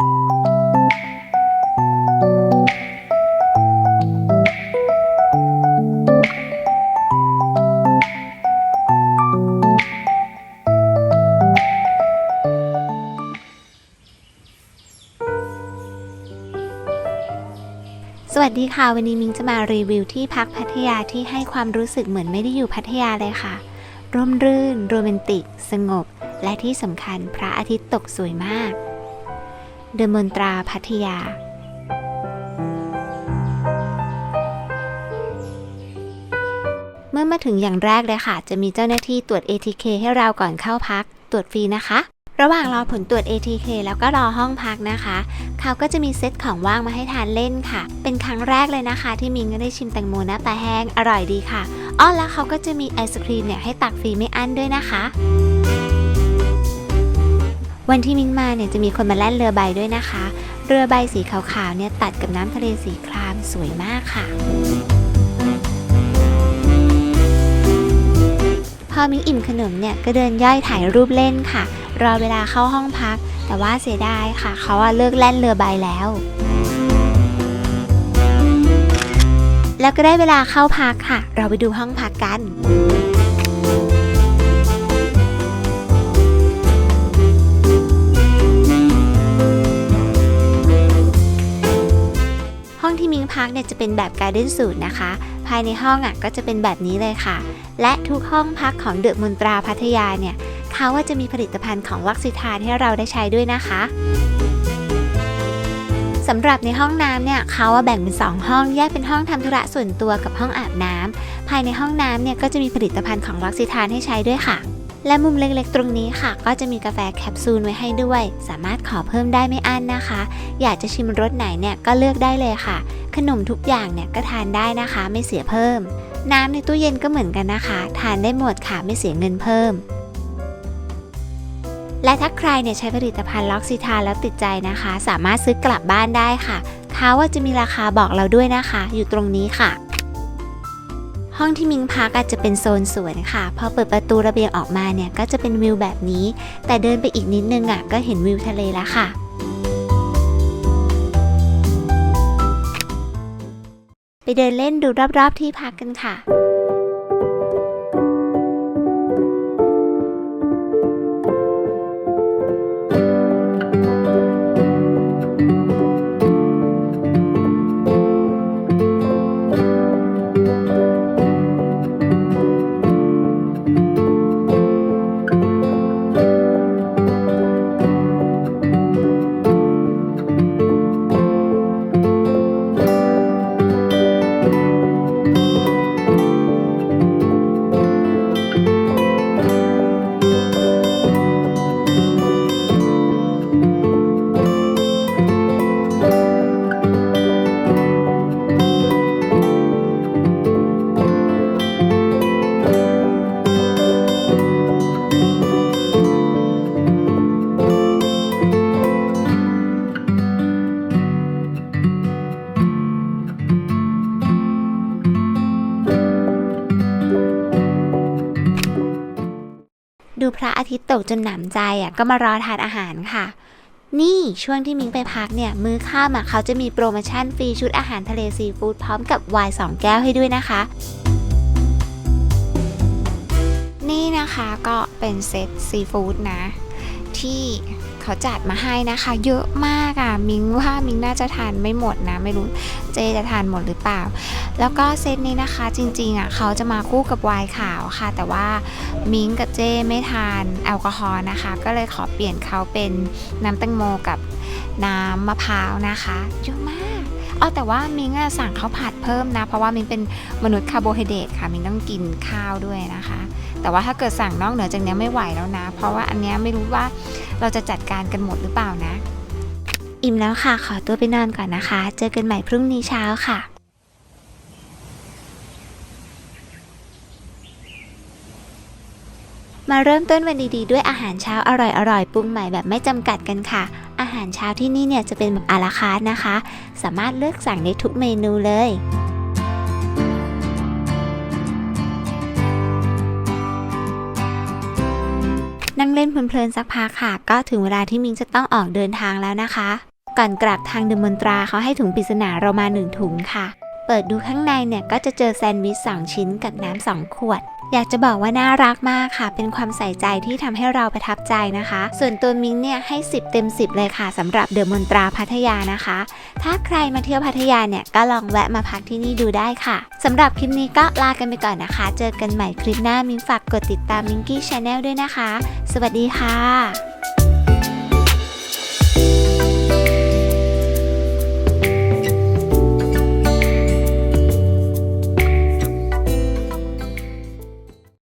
สวัสดีค่ะ วันนี้มิงจะมารีวิวที่พักพัทยาที่ให้ความรู้สึกเหมือนไม่ได้อยู่พัทยาเลยค่ะ ร่มรื่น โรแมนติก สงบ และที่สำคัญพระอาทิตย์ตกสวยมาก เดอะมนตราพัทยาเมื่อมาถึงอย่างแรกเลยค่ะ จะมีเจ้าหน้าที่ตรวจ ATK ให้เราก่อนเข้าพัก ตรวจฟรีนะคะ ระหว่างรอผลตรวจ ATK แล้วก็รอห้องพักนะคะ เขาก็จะมีเซตของว่างมาให้ทานเล่นค่ะ เป็นครั้งแรกเลยนะคะ ที่มิงก็ได้ชิมแตงโมหน้าตาแห้ง อร่อยดีค่ะ อ้อแล้วเขาก็จะมีไอศครีมเนี่ยให้ตักฟรีไม่อั้นด้วยนะคะ วันที่มิงมาเนี่ยจะมีคนมาแล่นเรือใบด้วยนะคะ เรือใบสีขาวๆเนี่ยตัดกับน้ำทะเลสีครามสวยมากค่ะ พอมิงอิ่มขนมเนี่ยก็เดินย่อยถ่ายรูปเล่นค่ะ รอเวลาเข้าห้องพัก แต่ว่าเสียดายค่ะ เขาอะเลิกแล่นเรือใบแล้วแล้วก็ได้เวลาเข้าพักค่ะ เราไปดูห้องพักกัน เนี่ยจะเป็นแบบการ์เด้นสูตรนะคะ ภายในห้องอะก็จะเป็นแบบนี้เลยค่ะ และทุกห้องพักของเดอะมนตราพัทยาเนี่ยเขาว่าจะมีผลิตภัณฑ์ของวัคซิทานให้เราได้ใช้ด้วยนะคะสำหรับในห้องน้ำเนี่ยเขาว่าแบ่งเป็น 2 ห้องแยกเป็นห้องทำธุระส่วนตัวกับห้องอาบน้ำภายในห้องน้ำเนี่ยก็จะมีผลิตภัณฑ์ของวัคซิทานให้ใช้ด้วยค่ะ และมุมเล็กๆ ตรงนี้ค่ะ ก็จะมีกาแฟแคปซูลไว้ให้ด้วย สามารถขอเพิ่มได้ไม่อั้นนะคะ อยากจะชิมรสไหนเนี่ยก็เลือกได้เลยค่ะ ขนมทุกอย่างเนี่ยก็ทานได้นะคะ ไม่เสียเพิ่ม น้ำในตู้เย็นก็เหมือนกันนะคะ ทานได้หมดค่ะไม่เสียเงินเพิ่มและถ้าใครเนี่ยใช้ผลิตภัณฑ์ล็อกซิทาแล้วติดใจนะคะ สามารถซื้อกลับบ้านได้ค่ะเขาว่าจะมีราคาบอกเราด้วยนะคะ อยู่ตรงนี้ค่ะ ห้องที่มิงพักอาจจะเป็นโซนสวนค่ะ พอเปิดประตูระเบียงออกมาเนี่ยก็จะเป็นวิวแบบนี้ แต่เดินไปอีกนิดนึงอะก็เห็นวิวทะเลแล้วค่ะไปเดินเล่นดูรอบๆที่พักกันค่ะ พระอาทิตย์ตกจนหนำใจอะก็มารอทานอาหารค่ะ นี่ช่วงที่มิงไปพักเนี่ยมื้อค่ำอะเขาจะมีโปรโมชั่นฟรีชุดอาหารทะเลซีฟู้ดพร้อมกับไวน์2แก้วให้ด้วยนะคะ นี่นะคะก็เป็นเซตซีฟู้ดนะ ที่ เขาจัดมาให้นะคะ เยอะมากอะมิงว่ามิงน่าจะทานไม่หมดนะ ไม่รู้เจจะทานหมดหรือเปล่า แล้วก็เซตนี้นะคะจริงๆอะเขาจะมาคู่กับไวน์ขาวค่ะ แต่ว่ามิงกับเจไม่ทานแอลกอฮอล์นะคะ ก็เลยขอเปลี่ยนเขาเป็นน้ำแตงโมกับน้ำมะพร้าวนะคะเยอะมาก อ๋อแต่ว่ามิงอะสั่งข้าวผัดเพิ่มนะ เพราะว่ามิงเป็นมนุษย์คาร์โบไฮเดรตค่ะมิงต้องกินข้าวด้วยนะคะ แต่ว่าถ้าเกิดสั่งนอกเหนือจากนี้ไม่ไหวแล้วนะ เพราะว่าอันเนี้ยไม่รู้ว่าเราจะจัดการกันหมดหรือเปล่านะ อิ่มแล้วค่ะ ขอตัวไปนอนก่อนนะคะ เจอกันใหม่พรุ่งนี้เช้าค่ะมาเริ่มต้นวันดีๆ ด้วยอาหารเช้าอร่อยๆ ปรุงใหม่แบบไม่จำกัดกันค่ะ อาหารเช้าที่นี่เนี่ยจะเป็นแบบอาราคาร์ทนะคะ สามารถเลือกสั่งได้ทุกเมนูเลยนั่งเล่นเพลินๆสักพักค่ะ ก็ถึงเวลาที่มิงจะต้องออกเดินทางแล้วนะคะ ก่อนกลับทางเดมอนตราเขาให้ถุงปริศนาเรามาหนึ่งถุงค่ะ เปิดดูข้างในเนี่ยก็จะเจอแซนด์วิช2ชิ้นกับน้ำสองขวดอยากจะบอกว่าน่ารักมากค่ะ เป็นความใส่ใจที่ทำให้เราประทับใจนะคะ ส่วนตัวมิงเนี่ยให้ 10 เต็ม 10 เลยค่ะสำหรับเดอะมอนตราพัทยานะคะ ถ้าใครมาเที่ยวพัทยาเนี่ยก็ลองแวะมาพักที่นี่ดูได้ค่ะสำหรับคลิปนี้ก็ลากันไปก่อนนะคะ เจอกันใหม่คลิปหน้ามิงฝากกดติดตามมิงกี้ชาแนลด้วยนะคะ สวัสดีค่ะ